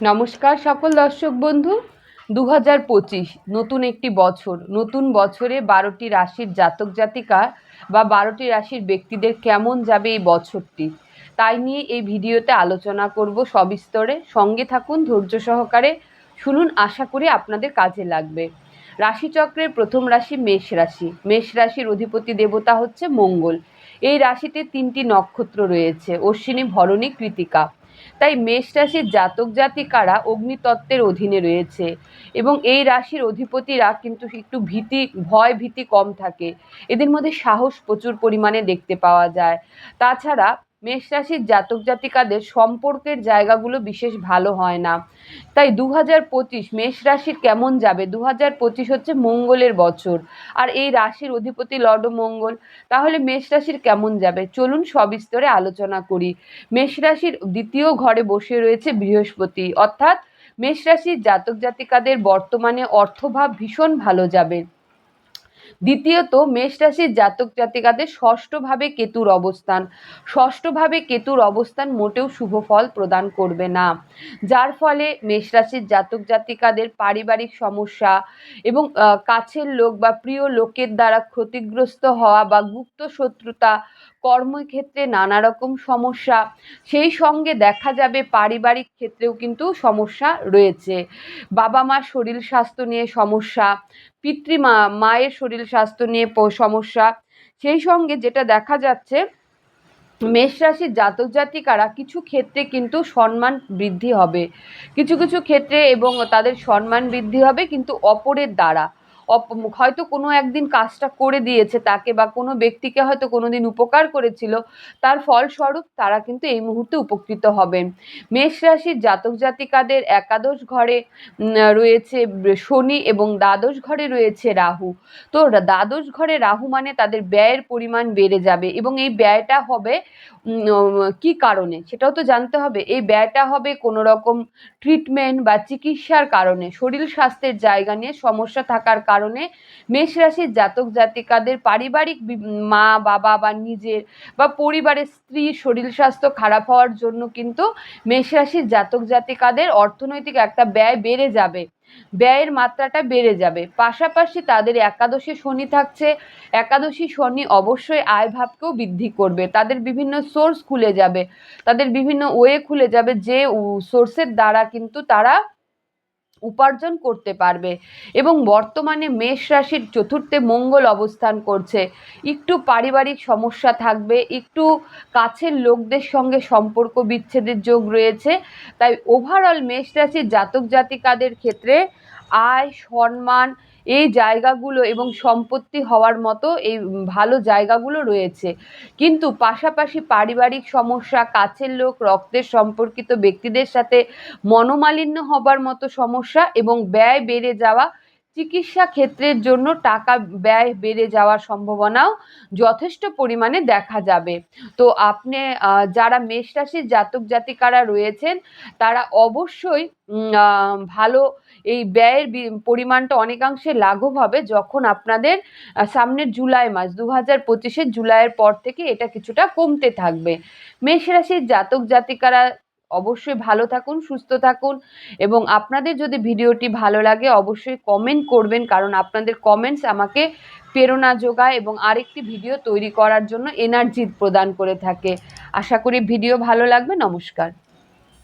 নমস্কার সকল দর্শক বন্ধু। দু হাজার পঁচিশ, নতুন একটি বছর। নতুন বছরে বারোটি রাশির জাতক জাতিকা বা বারোটি রাশির ব্যক্তিদের কেমন যাবে এই বছরটি? তাই নিয়ে এই ভিডিওতে আলোচনা করব সবিস্তরে। সঙ্গে থাকুন, ধৈর্য সহকারে শুনুন, আশা করি আপনাদের কাজে লাগবে। রাশিচক্রের প্রথম রাশি মেষ রাশি। মেষ রাশির অধিপতি দেবতা হচ্ছে মঙ্গল। এই রাশিতে তিনটি নক্ষত্র রয়েছে। অশ্বিনী, ভরণী, কৃতিকা। তাই মেষ রাশির জাতক জাতিকারা অগ্নিতত্ত্বের অধীনে রয়েছে এবং এই রাশির অধিপতিরা কিন্তু একটু ভীতি, ভয় ভীতি কম থাকে। এদের মধ্যে সাহস প্রচুর পরিমাণে দেখতে পাওয়া যায়। তাছাড়া মেষ রাশির জাতক জাতিকাদের সম্পর্কের জায়গাগুলো বিশেষ ভালো হয় না। তাই দু হাজার পঁচিশ মেষ রাশির কেমন যাবে? দু হাজার পঁচিশ হচ্ছে মঙ্গলের বছর। আর এই রাশির অধিপতি লর্ড মঙ্গল, তাহলে মেষ রাশির কেমন যাবে? চলুন সবিস্তরে আলোচনা করি। মেষ রাশির দ্বিতীয় ঘরে বসে রয়েছে বৃহস্পতি, অর্থাৎ মেষ রাশির জাতক জাতিকাদের বর্তমানে অর্থভাব ভীষণ ভালো যাবে। দ্বিতীয়ত, মেষ রাশির জাতক জাতিকাদের ষষ্ঠভাবে কেতুর অবস্থান। ষষ্ঠভাবে কেতুর অবস্থান মোটেও শুভ ফল প্রদান করবে না। যার ফলে মেষ রাশির জাতক জাতিকাদের পারিবারিক সমস্যা এবং কাছের লোক বা প্রিয় লোকের দ্বারা ক্ষতিগ্রস্ত হওয়া বা গুপ্ত শত্রুতা, কর্মক্ষেত্রে নানা রকম সমস্যা, সেই সঙ্গে দেখা যাবে পারিবারিক ক্ষেত্রেও কিন্তু সমস্যা রয়েছে। বাবা মার শরীর স্বাস্থ্য নিয়ে সমস্যা পিতৃমা মায়ের শরীর স্বাস্থ্য নিয়ে সমস্যা। সেই সঙ্গে যেটা দেখা যাচ্ছে, মেষ রাশির জাতক জাতিকারা কিছু ক্ষেত্রে কিন্তু সম্মান বৃদ্ধি হবে। কিছু কিছু ক্ষেত্রে এবং তাদের সম্মান বৃদ্ধি হবে কিন্তু অপরের দ্বারা। হয়তো কোনো একদিন কাজটা করে দিয়েছে তাকে বা কোনো ব্যক্তিকে হয়তো কোনো দিন উপকার করেছিল, তার ফলস্বরূপ তারা কিন্তু এই মুহূর্তে উপকৃত হবেন। মেষ রাশির জাতক জাতিকাদের একাদশ ঘরে রয়েছে শনি এবং দ্বাদশ ঘরে রয়েছে রাহু। তো দ্বাদশ ঘরে রাহু মানে তাদের ব্যয়ের পরিমাণ বেড়ে যাবে এবং এই ব্যয়টা হবে কি কারণে? সেটাও তো জানতে হবে। এই ব্যয়টা হবে কোনো রকম ট্রিটমেন্ট বা চিকিৎসার কারণে। শরীর স্বাস্থ্যের জায়গা নিয়ে সমস্যা থাকার কারণে মেষ রাশির জাতক জাতিকাদের পারিবারিক মা, বাবা বা নিজের বা পরিবারের স্ত্রীর শরীর স্বাস্থ্য খারাপ হওয়ার জন্য কিন্তু মেষ রাশির জাতক জাতিকাদের অর্থনৈতিক একটা ব্যয় বেড়ে যাবে। ব্যয়ের মাত্রাটা বেড়ে যাবে। পাশাপাশি তাদের একাদশী শনি থাকছে। একাদশী শনি অবশ্যই আয় ভাবকেও বৃদ্ধি করবে। তাদের বিভিন্ন সোর্স খুলে যাবে। তাদের বিভিন্ন ওয়ে খুলে যাবে। যে সোর্সের দ্বারা কিন্তু তারা উপার্জন করতে পারবে। এবং বর্তমানে মেষ রাশির চতুর্থে মঙ্গল অবস্থান করছে। একটু পারিবারিক সমস্যা থাকবে, একটু কাছের লোকদের সঙ্গে সম্পর্ক বিচ্ছেদের যোগ রয়েছে। তাই ওভারঅল মেষ রাশির জাতক জাতিকাদের ক্ষেত্রে আয়, সম্মান এই জায়গাগুলো এবং সম্পত্তি হওয়ার মতো এই ভালো জায়গাগুলো রয়েছে। কিন্তু পাশাপাশি পারিবারিক সমস্যা, কাছের লোক, রক্তের সম্পর্কিত ব্যক্তিদের সাথে মনোমালিন্য হবার মতো সমস্যা এবং ব্যয় বেড়ে যাওয়া চিকিৎসা ক্ষেত্রের জন্য টাকা ব্যয় বেড়ে যাওয়ার সম্ভাবনাও যথেষ্ট পরিমাণে দেখা যাবে। তো আপনি যারা মেষ রাশির জাতক জাতিকারা রয়েছেন, তারা অবশ্যই ভালো এই ব্যয়ের পরিমাণটা অনেকাংশে লাঘব হবে যখন আপনাদের সামনের জুলাই মাস দু হাজার পঁচিশের জুলাইয়ের পর থেকে এটা কিছুটা কমতে থাকবে। মেষ রাশির জাতক জাতিকারা অবশ্যই ভালো থাকুন, সুস্থ থাকুন এবং আপনাদের যদি ভিডিওটি ভালো লাগে অবশ্যই কমেন্ট করবেন কারণ আপনাদের কমেন্টস আমাকে প্রেরণা যোগায় এবং আরেকটি ভিডিও তৈরি করার জন্য এনার্জি প্রদান করে থাকে। আশা করি ভিডিও ভালো লাগবে, নমস্কার।